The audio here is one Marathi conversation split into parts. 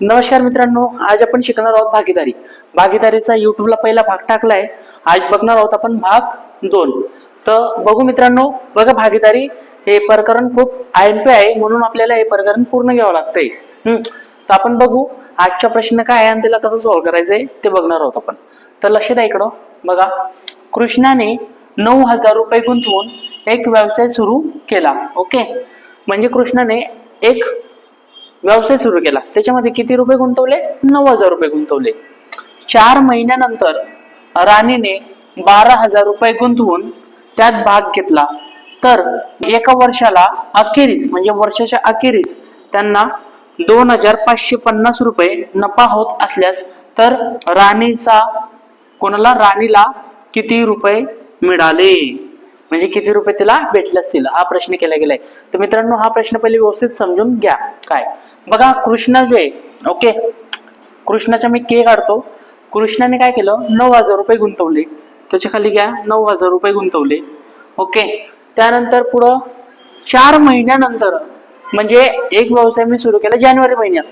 नमस्कार मित्रांनो आज आपण शिकणार आहोत भागीदारी. भागीदारीचा युट्यूबला पहिला भाग टाकलाय. आज बघणार आहोत आपण भाग दोन. तर बघू मित्रांनो बघा भागीदारी हे प्रकरण खूप आय एम पी आहे म्हणून आपल्याला हे प्रकरण पूर्ण घ्यावं लागतंय. तर आपण बघू आजचा प्रश्न काय आहे आणि त्याला कसं सॉल्व्ह करायचंय ते बघणार आहोत आपण. तर लक्ष द्या इकडं. बघा कृष्णाने नऊ हजार रुपये गुंतवून एक व्यवसाय सुरू केला. ओके? म्हणजे कृष्णाने एक व्यवसाय सुरू केला. त्याच्यामध्ये किती रुपये गुंतवले? नऊ हजार रुपये गुंतवले. चार महिन्यानंतर राणीने बारा हजार रुपये गुंतवून त्यात भाग घेतला. तर एका वर्षाला अखेरीस म्हणजे वर्षाच्या अखेरीस त्यांना दोन हजार पाचशे पन्नास रुपये नफा होत असल्यास तर राणीचा कोणाला? राणीला किती रुपये मिळाले? म्हणजे किती रुपये तिला भेटले असतील? हा प्रश्न केला गेलाय. तर मित्रांनो हा प्रश्न पहिले व्यवस्थित समजून घ्या. काय? बघा कृष्ण जो आहे, ओके कृष्णाचा मी के काढतो. कृष्णाने काय केलं? नऊ हजार रुपये गुंतवले. त्याच्याखाली घ्या नऊ हजार रुपये गुंतवले. ओके त्यानंतर पुढं चार महिन्यानंतर म्हणजे एक व्यवसाय मी सुरू केला जानेवारी महिन्यात.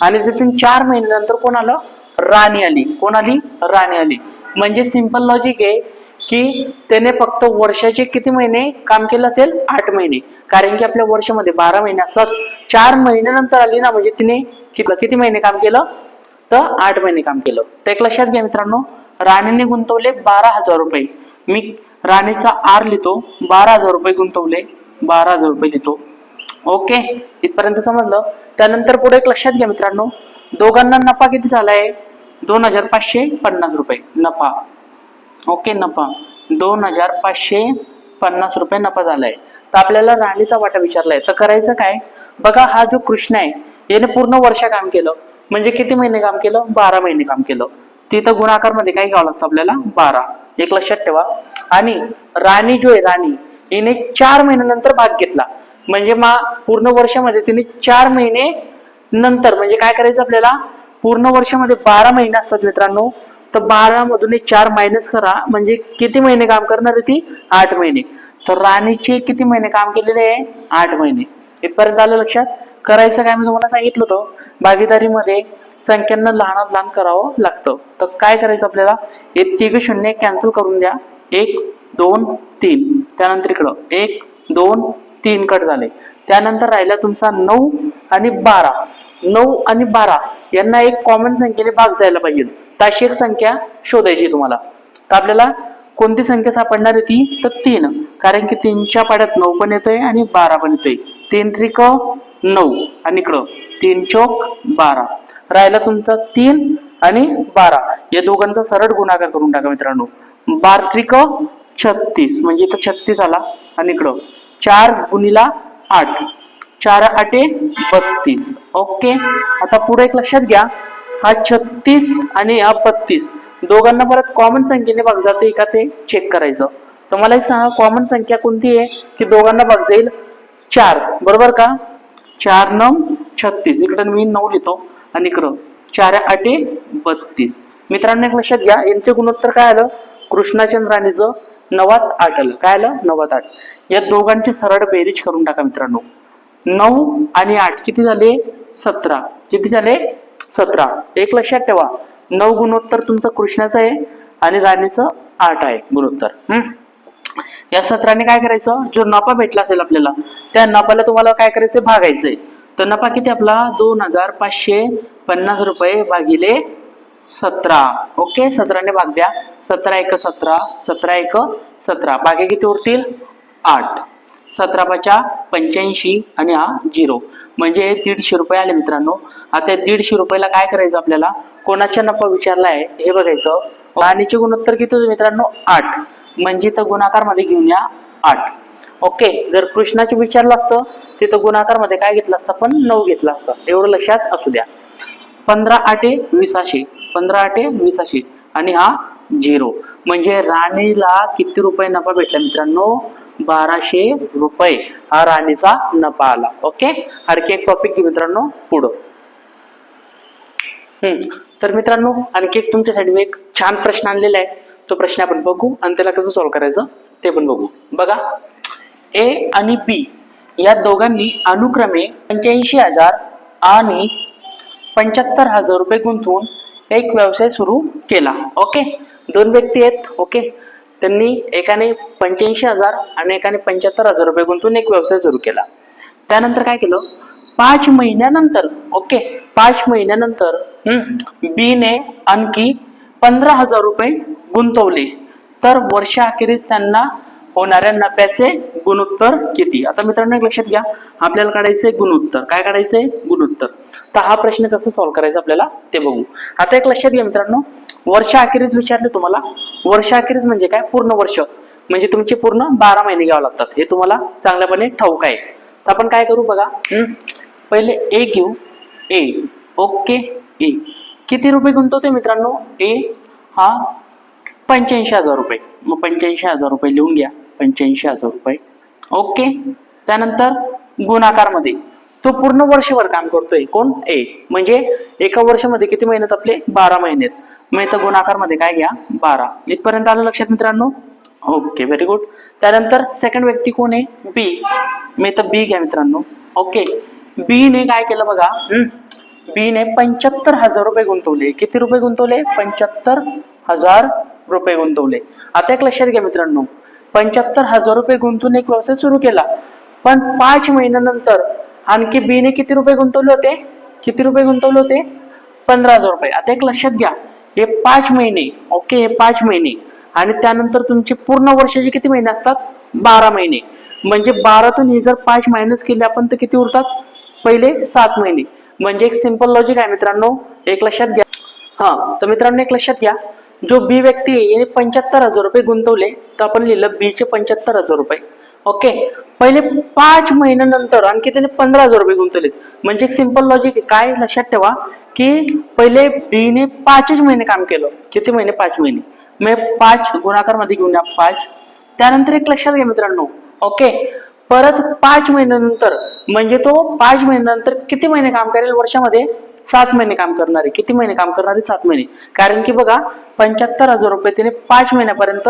आणि तिथून चार महिन्यानंतर कोण आलं? राणी आली. कोण आली? राणी आली. म्हणजे सिंपल लॉजिक आहे की त्याने फक्त वर्षाचे किती महिने काम केलं असेल? आठ महिने. कारण की आपल्या वर्षामध्ये बारा महिने असतात. चार महिन्यानंतर आली ना म्हणजे तिने किती किती महिने काम केलं? तर आठ महिने काम केलं. तर एक लक्षात घ्या मित्रांनो राणीने गुंतवले बारा हजार रुपये. मी राणीचा आर लिहितो बारा हजार रुपये गुंतवले बारा हजार रुपये लिहितो. ओके? इथपर्यंत समजलं? त्यानंतर पुढे एक लक्षात घ्या मित्रांनो दोघांना नफा किती झालाय? दोन हजार पाचशे पन्नास रुपये. नफा. ओके नफा. दोन हजार पाचशे पन्नास रुपये नफा झालाय. तर आपल्याला राणीचा वाटा विचारलाय. तर करायचं काय? बघा हा जो कृष्ण आहे याने पूर्ण वर्ष काम केलं. म्हणजे किती महिने काम केलं? बारा महिने काम केलं. तिथं गुणाकारमध्ये काय घ्यावं लागतं आपल्याला? बारा. एक लक्षात ठेवा. आणि राणी जो आहे राणी हिने चार महिन्यानंतर भाग घेतला. म्हणजे मा पूर्ण वर्षामध्ये तिने चार महिने नंतर म्हणजे काय करायचं आपल्याला? पूर्ण वर्षामध्ये बारा महिने असतात मित्रांनो. तर बारा मधून एक चार मायनस करा. म्हणजे किती महिने काम करणार आहे ती? आठ महिने. तर राणीचे किती महिने काम केलेले आहे? आठ महिने. इथपर्यंत आलं लक्षात? करायचं काय? मी तुम्हाला सांगितलं होतं. भागीदारीमध्ये संख्यांना लहानात लहान करावं लागतं. तर काय करायचं आपल्याला? हे तिघ शून्य कॅन्सल करून द्या. एक दोन तीन. त्यानंतर इकडं. एक दोन तीन कट झाले. त्यानंतर राहिला तुमचा नऊ आणि बारा. नऊ आणि बारा. यांना एक कॉमन संख्येने भाग जायला पाहिजे. तर एक संख्या शोधायची तुम्हाला. तर आपल्याला कोणती संख्या सापडणार आहे ती? तर तीन. कारण की तीनच्या पाड्यात नऊ पण येतोय आणि बारा पण येतोय. तीन त्रिक नऊ. आणि इकडं तीन चौक बारा. राहिला तुमचा तीन आणि बारा. या दोघांचा सरळ गुणाकार करून टाका मित्रांनो. बार त्रिक छत्तीस. म्हणजे इथं छत्तीस आला. आणि इकडं चार गुणीला आठ. चार आठे बत्तीस. ओके आता पुढे एक लक्षात घ्या. हा छत्तीस आणि हा बत्तीस. दोघांना परत कॉमन संख्येने भाग जातोय का ते चेक करायचं. तर मला एक सांगा कॉमन संख्या कोणती आहे? की दोघांना भाग जाईल चार. बरोबर का? चार नऊ छत्तीस. इकडं मी नऊ लिहितो आणि इकडं. चार आठे बत्तीस. मित्रांनो एक लक्षात घ्या. यांचे गुणोत्तर काय आलं? कृष्णाचंद्र आणि नवात आठ आलं. काय आलं? नवात आठ. या दोघांची सरळ बेरीज करून टाका मित्रांनो. नऊ आणि आठ. किती झाले? सतरा. किती झाले? सतरा. एक लक्षात ठेवा. नऊ गुणोत्तर तुमचं कृष्णाचं आहे आणि राणीचं आठ आहे गुणोत्तर. हम्म या सत्राने काय करायचं? जो नफा भेटला असेल आपल्याला त्या नफाला तुम्हाला काय करायचं भागायचंय. तर नफा किती आपला? दोन हजार पाचशे पन्नास रुपये भागिले सतरा. ओके? सतराने भाग द्या. सतरा एक सतरा सतरा एक सतरा. बागे किती उरतील? आठ. सतरा पाच्या पंच्याऐंशी आणि हा झिरो म्हणजे दीडशे रुपये आले मित्रांनो. आता दीडशे रुपयाला काय करायचं आपल्याला? कोणाचा नफा विचारला आहे? हे बघायचं. राणीचे गुणोत्तर किती होते मित्रांनो? आठ. म्हणजे तर गुणाकारमध्ये घेऊन या आठ. ओके जर कृष्णाचे विचारलं असतं तिथं गुणाकारमध्ये काय घेतलं असतं पण नऊ घेतलं असतं. एवढं लक्षात असू द्या. पंधरा आठे विसाशे पंधरा आठे विसाशे आणि हा झिरो म्हणजे राणीला किती रुपये नफा भेटला मित्रांनो? बाराशे रुपये हा राणीचा नफा आला. ओके आणखी एक टॉपिक मित्रांनो पुढं. हम्म. तर मित्रांनो आणखी एक तुमच्यासाठी मी एक छान प्रश्न आणलेला आहे. तो प्रश्न आपण बघू आणि त्याला कसं सॉल्व्ह करायचं ते पण बघू. बघा. ए आणि बी या दोघांनी अनुक्रमे पंच्याऐंशी हजार आणि पंच्याहत्तर हजार रुपये गुंतवून एक व्यवसाय सुरू केला. ओके दोन व्यक्ती आहेत. ओके त्यांनी एकाने पंच्याऐंशी हजार आणि एकाने पंच्याहत्तर हजार रुपये गुंतवून एक व्यवसाय सुरू केला. त्यानंतर काय केलं? पाच महिन्यानंतर ओके पाच महिन्यानंतर बी ने आणखी पंधरा हजार रुपये गुंतवले. तर वर्षाअखेरीस त्यांना होणाऱ्या नफ्याचे गुणोत्तर किती? आता मित्रांनो एक लक्षात घ्या. आपल्याला काढायचंय गुणोत्तर. काय काढायचंय गुणोत्तर. तर हा प्रश्न कसा सॉल्व्ह करायचा आपल्याला? ते बघू. आता एक लक्षात घ्या मित्रांनो. वर्षाअखेरीस विचारले तुम्हाला वर्षाअखेरीस म्हणजे काय? पूर्ण वर्ष. म्हणजे तुमचे पूर्ण बारा महिने घ्यावे लागतात. हे तुम्हाला चांगल्यापणे ठाऊक आहे. तर आपण काय करू बघा. पहिले ए घेऊ. ए ओके ए किती रुपये गुंतवते मित्रांनो? ए हा पंच्याऐंशी हजार रुपये. मग पंच्याऐंशी हजार रुपये लिहून घ्या. पंच्याऐंशी हजार रुपये. ओके त्यानंतर गुणाकारमध्ये. तो पूर्ण वर्षभर काम करतोय. कोण? ए म्हणजे एका वर्षामध्ये किती महिन्यात आपले? बारा महिन्यात मग इथं गुणाकारमध्ये काय घ्या? बारा. इथपर्यंत आलं लक्षात मित्रांनो? ओके व्हेरी गुड त्यानंतर सेकंड व्यक्ती कोण आहे? बी मी इथं बी घ्या मित्रांनो. ओके बी ने काय केलं बघा? बी ने पंच्याहत्तर हजार रुपये गुंतवले. किती रुपये गुंतवले? पंच्याहत्तर हजार रुपये गुंतवले. आता एक लक्षात घ्या मित्रांनो. पंच्याहत्तर हजार रुपये गुंतवून एक व्यवसाय सुरू केला. पण पाच महिन्यानंतर आणखी बी ने किती रुपये गुंतवले होते? किती रुपये गुंतवले होते? पंधरा हजार रुपये. आता एक लक्षात घ्या. हे पाच महिने ओके हे पाच महिने. आणि त्यानंतर तुमचे पूर्ण वर्षाचे किती महिने असतात? बारा महिने. म्हणजे बारातून हे जर पाच मायनस केले आपण तर किती उरतात? पहिले सात महिने. म्हणजे एक सिंपल लॉजिक आहे मित्रांनो. एक लक्षात घ्या. हा तर मित्रांनो एक लक्षात घ्या. जो बी व्यक्ती आहे याने पंच्याहत्तर हजार रुपये गुंतवले तर आपण लिहिलं बी चे पंच्याहत्तर हजार रुपये. ओके पहिले पाच महिन्यानंतर आणखी त्याने पंधरा हजार रुपये गुंतवलेत म्हणजे एक सिंपल लॉजिक काय लक्षात ठेवा की पहिले बीने पाचच महिने काम केलं. किती महिने? पाच महिने. मग पाच गुणाकारमध्ये घेऊन या पाच. त्यानंतर एक लक्षात घ्या मित्रांनो. ओके परत पाच महिन्यानंतर म्हणजे तो पाच महिन्यानंतर किती महिने काम करेल? वर्षामध्ये सात महिने काम करणारे. किती महिने काम करणारे? सात महिने. कारण की बघा पंच्याहत्तर हजार रुपये त्याने पाच महिन्यापर्यंत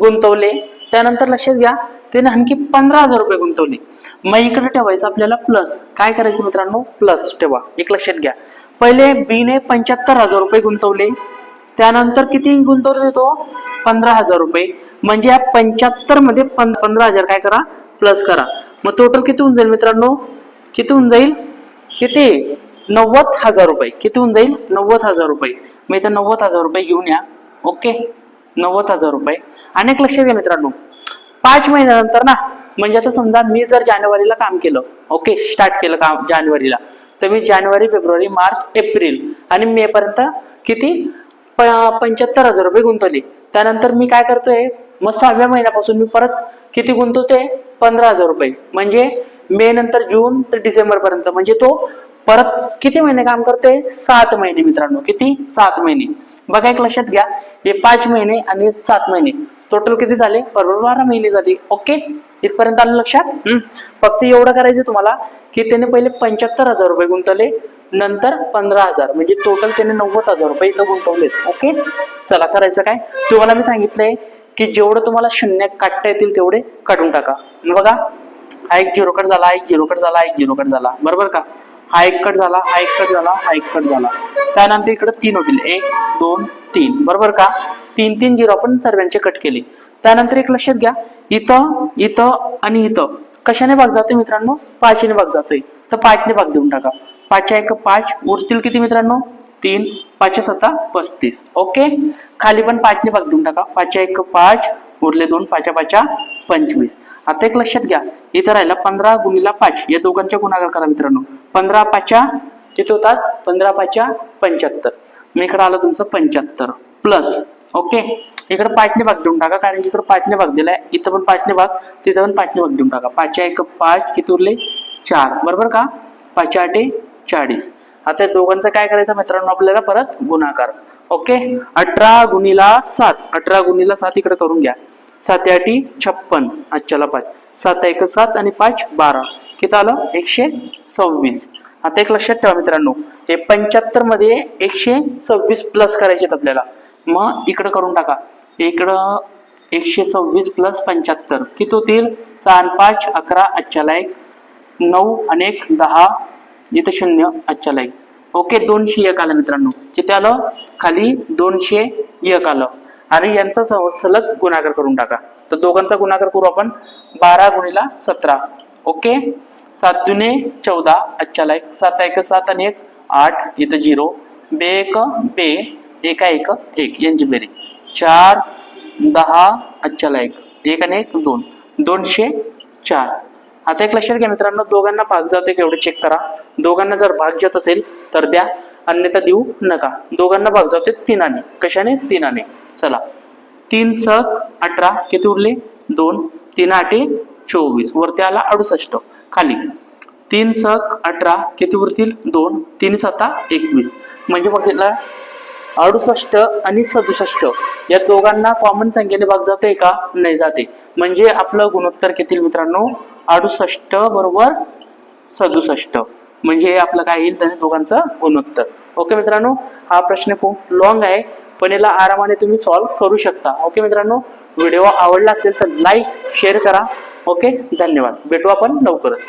गुंतवले. त्यानंतर लक्षात घ्या त्याने आणखी पंधरा हजार रुपये गुंतवले. मग इकडे ठेवायचं आपल्याला प्लस काय करायचं मित्रांनो? प्लस ठेवा. एक लक्षात घ्या. पहिले बीने पंच्याहत्तर हजार रुपये गुंतवले. त्यानंतर किती गुंतवले तो पंधरा हजार रुपये. म्हणजे या पंच्याहत्तरमध्ये पंधरा हजार काय करा? प्लस करा. मग टोटल किती होऊन जाईल मित्रांनो? किती होऊन जाईल? किती? नव्वद हजार रुपये. किती होऊन जाईल? नव्वद हजार रुपये. मग इथं नव्वद हजार रुपये घेऊन या. ओके नव्वद हजार रुपये. अनेक लक्षात घ्या मित्रांनो. पाच महिन्यानंतर ना म्हणजे आता समजा मी जर जानेवारीला काम केलं ओके स्टार्ट केलं काम जानेवारीला तर मी जानेवारी फेब्रुवारी मार्च एप्रिल आणि मे पर्यंत किती? प- पंच्याहत्तर हजार रुपये गुंतवले. त्यानंतर मी काय करतोय मग सहाव्या महिन्यापासून मी परत किती गुंतवते पंधरा हजार रुपये. म्हणजे मे नंतर जून तर डिसेंबर पर्यंत म्हणजे तो परत किती महिने काम करतोय? सात महिने मित्रांनो किती? सात महिने. बघा एक लक्षात घ्या. हे पाच महिने आणि सात महिने. टोटल किती झाले? बरोबर बारा महिने झाले. ओके इथपर्यंत आलं लक्षात? फक्त एवढं करायचं तुम्हाला की त्याने पहिले पंच्याहत्तर हजार रुपये गुंतवले नंतर पंधरा हजार. म्हणजे टोटल त्याने नव्वद हजार रुपये इथं गुंतवलेत. ओके चला करायचं काय? तुम्हाला मी सांगितलंय की जेवढं तुम्हाला शून्य काढता येतील तेवढे काढून टाका. बघा. हा एक झिरो कट झाला एक झिरो कट झाला एक झिरो कट झाला. बरोबर का? हा एक कट झाला हा एक कट झाला हा एक कट झाला. त्यानंतर इकडे तीन होतील. एक दोन तीन. बरोबर का? तीन तीन झिरो आपण सर्वांचे कट केले. त्यानंतर एक लक्षात घ्या. इथं इथं आणि इथं. कशाने भाग जातोय मित्रांनो? पाचने भाग जातोय. तर पाचने भाग देऊन टाका. पाचच्या एक पाच उरतील किती मित्रांनो? तीन. पाचशे सत्ता पस्तीस. ओके? खाली पण पाचने भाग देऊन टाका. पाचच्या एक पाच उरले दोन पाचा पाचा पंचवीस. आता एक लक्षात घ्या इथं राहिला पंधरा गुणिला पाच. या दोघांच्या गुणाकार करा मित्रांनो. पंधरा पाचा किती होतात? पंधरा पाचा पंच्याहत्तर. मी इकडे आलं तुमचं पंच्याहत्तर प्लस ओके इकडे पाचने भाग देऊन टाका कारण की इकडे पाचने भाग दिलाय. इथं पण पाचने भाग तिथं पण पाचने भाग देऊन टाका. पाचच्या एक पाच किती उरले? चार. बरोबर का? पाचच्या आठे चाळीस. आता दोघांचा दोघांचं काय करायचं मित्रांनो? आपल्याला परत गुणाकार. ओके अठरा गुणिला सात. अठरा गुणिला सात इकडे करून घ्या. सात आठी छप्पन. आजच्याला पाच. सात एक सात आणि पाच बारा. किती आलं? एकशे सव्वीस. आता एक लक्षात ठेवा मित्रांनो. हे पंच्याहत्तरमध्ये एकशे सव्वीस प्लस करायचे आहेत आपल्याला. मग इकडं करून टाका. इकडं एकशे सव्वीस प्लस पंच्याहत्तर. किती होतील? सहा आणि पाच अकरा आजच्याला एक नऊ आणि एक दहा. इथं शून्य आजच्याला एक. ओके दोनशे एक आलं मित्रांनो. किती आलं खाली दोनशे एक आलं. आणि यांचा स- सलग गुणाकार करून टाका. तर दोघांचा गुणाकार करू आपण बारा गुणीला सतरा. ओके? सात दुने चौदा अच्छाला एक सात एक सात आणि एक आठ इथं झिरो बे एक बे एका एक एक. यांची बेरी चार दहा अच्छाला एक एक आणि एक दोन. दोनशे चार. आता एक लक्षात घ्या मित्रांनो दोघांना भाग जातो का एवढं चेक करा. दोघांना जर भाग जात असेल तर द्या. अन्यथा देऊ नका. दोघांना भाग जातोय तीनाने. कशाने? तीनाने. चला. तीन सक अठरा किती उरले? दोन. तीन आठे चोवीस. वरती आला अडुसष्ट. खाली. तीन सक अठरा किती उरतील? दोन. तीन सता एकवीस. म्हणजे बघितला अडुसष्ट आणि सदुसष्ट. या दोघांना कॉमन संख्येने भाग जाते का? नाही जाते. म्हणजे आपलं गुणोत्तर किती मित्रांनो? अडुसष्ट बरोबर सदुसष्ट. म्हणजे हे आपलं काय येईल? त्या दोघांचं गुणोत्तर. ओके मित्रांनो? हा प्रश्न खूप लॉंग आहे. पण याला आरामाने तुम्ही सॉल्व्ह करू शकता. ओके मित्रांनो? व्हिडिओ आवडला असेल तर लाईक शेअर करा. ओके? धन्यवाद. भेटू आपण लवकरच.